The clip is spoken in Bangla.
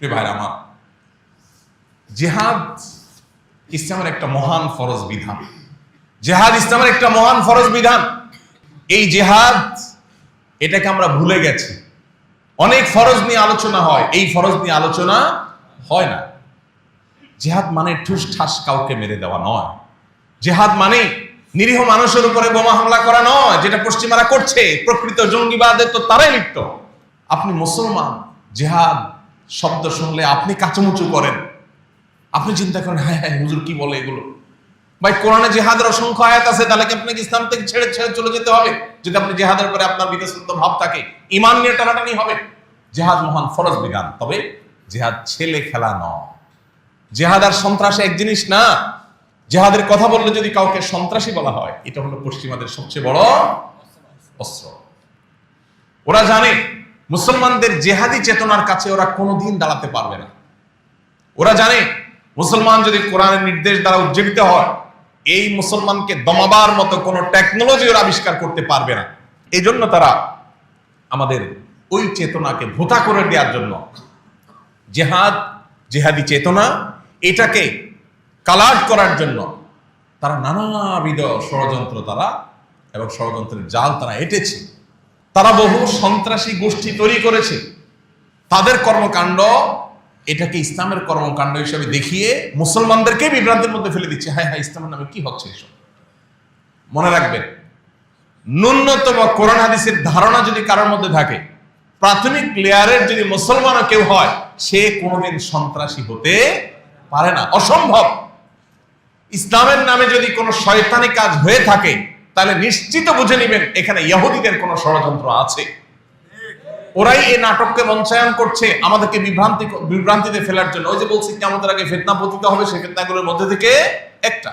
প্রিয় আমার জেহাদ ইসলামের একটা মহান ফরজ বিধান। জেহাদ ইসলামের একটা মহান ফরজ বিধান। এই জেহাদ, এটাকে আমরা ভুলে গেছি। অনেক ফরজ নিয়ে আলোচনা হয়, এই ফরজ নিয়ে আলোচনা হয় না। জেহাদ মানে ঠুস ঠাস কাউকে মেরে দেওয়া নয়। জেহাদ মানে নিরীহ মানুষের উপরে বোমা হামলা করা নয়, যেটা পশ্চিমারা করছে। প্রকৃত জঙ্গিবাদের তো তারাই লিপ্ত। আপনি মুসলমান, জেহাদ শব্দ শুনলে আপনি কাচুমুচু করেন। আপনি চিন্তা করেন হ্যাঁ হ্যাঁ হুজুর কি বলে এগুলো? ভাই, কোরআনে জেহাদের অসংখ্য আয়াত আছে, তাহলে কি আপনাকে ইসলাম থেকে ছেড়ে ছেড়ে চলে যেতে হবে? যদি আপনি জেহাদের পরে আপনার বিকশিত ভাব থাকে ইমান নিয়ে টানাটানি হবে। জেহাদ মহান ফরজ বিধান, তবে জেহাদ ছেলে খেলা নয়। জেহাদ আর সন্ত্রাস এক জিনিস না। জেহাদের কথা বললে যদি কাউকে সন্ত্রাসী বলা হয়, এটা হলো পশ্চিমাদের সবচেয়ে বড় অস্ত্র। ওরা জানে মুসলমানদের জেহাদি চেতনার কাছে ওরা কোনোদিন দাঁড়াতে পারবে না। ওরা জানে, মুসলমান যদি কোরআনের নির্দেশ দ্বারা উজ্জীবিত হয়, এই মুসলমানকে দমাবার মতো কোনো টেকনোলজি ওরা আবিষ্কার করতে পারবে না। এই জন্য তারা আমাদের ওই চেতনাকে ভোতা করে দেওয়ার জন্য জেহাদ, জেহাদি চেতনা, এটাকে কালাট করার জন্য তারা নানাবিধ ষড়যন্ত্র তারা এবং ষড়যন্ত্রের জাল তারা এঁটেছে। তারা বহু সন্ত্রাসী গোষ্ঠী তৈরি করেছে। তাদের কর্মকাণ্ড এটাকে ইসলামের কর্মকাণ্ড হিসেবে দেখিয়ে মুসলমানদেরকে বিভ্রান্তির মধ্যে ফেলে দিচ্ছে। হ্যাঁ হ্যাঁ ইসলামের নামে কি হচ্ছে এসব? মনে রাখবেন, ন্যূনতম কোরআন হাদিসের ধারণা যদি কারোর মধ্যে থাকে, প্রাথমিক লেয়ারের যদি মুসলমানও কেউ হয়, সে কোনোদিন সন্ত্রাসী হতে পারে না। অসম্ভব। ইসলামের নামে যদি কোনো শয়তানি কাজ হয়ে থাকে তাহলে নিশ্চিত বুঝে নিবেন, এখানে ইহুদিদের কোনো ষড়যন্ত্র আছে। ওরাই এই নাটককে মঞ্চায়ন করছে, আমাদেরকে বিভ্রান্তি বিভ্রান্তিতে ফেলার জন্য। ওই যে বলছি কি আমাদের আগে ফেতনা পতিত হবে সেই ফেতনাগুলোর মধ্যে থেকে একটা।